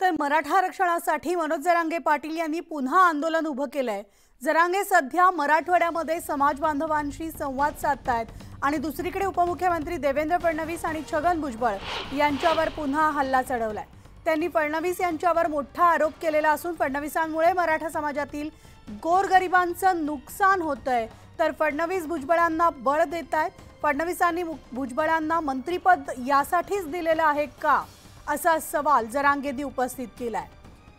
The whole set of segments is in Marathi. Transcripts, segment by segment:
तर मराठा आरक्षणासाठी मनोज जरांगे पाटील यांनी पुन्हा आंदोलन उभं केलंय. जरांगे सध्या मराठवाड्यामध्ये समाज बांधवांशी संवाद साधतायत आणि दुसरीकडे उपमुख्यमंत्री देवेंद्र फडणवीस आणि छगन भुजबळ यांच्यावर पुन्हा हल्ला चढवलाय. त्यांनी फडणवीस यांच्यावर मोठा आरोप केलेला असून फडणवीसांमुळे मराठा समाजातील गोरगरिबांचं नुकसान होतंय. तर फडणवीस भुजबळांना बळ देत आहेत फडणवीसांनी मु- भुजबळांना मंत्रीपद यासाठीच दिलेलं आहे का? असा सवाल जरांगेंनी उपस्थित केलाय.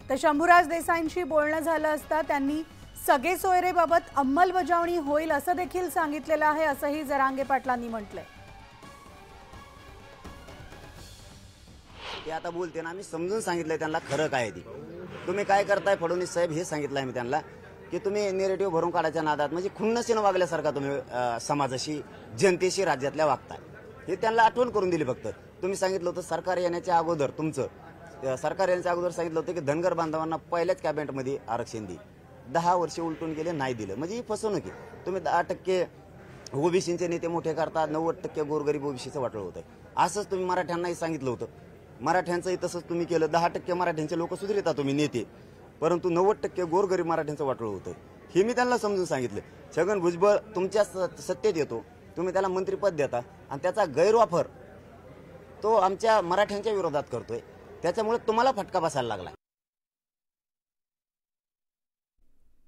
तर शंभूराज देसाईंशी बोलणं झालं असता त्यांनी सगळे सोयरेबाबत अंमलबजावणी होईल असं देखील सांगितलेलं आहे असंही जरांगे पाटलांनी म्हटलंय. ते आता बोलते ना आम्ही समजून सांगितलंय त्यांना खरं काय ती. तुम्ही काय करताय फडणवीस साहेब हे सांगितलंय मी त्यांना की तुम्ही नेरेटिव्ह भरून काढायच्या नादात म्हणजे खुन्नसीनं वागल्यासारखा तुम्ही समाजाशी जनतेशी राज्यातल्या वागताय. हे त्यांना आठवण करून दिली फक्त. तुम्ही सांगितलं होतं सरकार येण्याच्या अगोदर तुमचं. सरकार येण्याच्या अगोदर सांगितलं होतं की धनगर बांधवांना पहिल्याच कॅबिनेटमध्ये आरक्षण दे. दहा वर्ष उलटून गेले नाही दिलं. म्हणजे ही फसवणूक आहे. तुम्ही दहा टक्के ओबीसीचे नेते मोठे करता नव्वद टक्के गोरगरीब ओबीसीचं वाटलं होतं असंच तुम्ही मराठ्यांनाही सांगितलं होतं. मराठ्यांचंही तसंच तुम्ही केलं. दहा टक्के मराठ्यांचे लोक सुधरिता तुम्ही नेते. परंतु नव्वद टक्के गोरगरीब मराठ्यांचं वाटलं होतं हे मी त्यांना समजून सांगितलं. छगन भुजबळ तुमच्या स- सत्तेत येतो. तुम्ही त्याला मंत्रीपद देता आणि त्याचा गैरवापर तो आमच्या मराठ्यांच्या विरोधात करतोय. त्याच्यामुळे तुम्हाला फटका बसायला लागला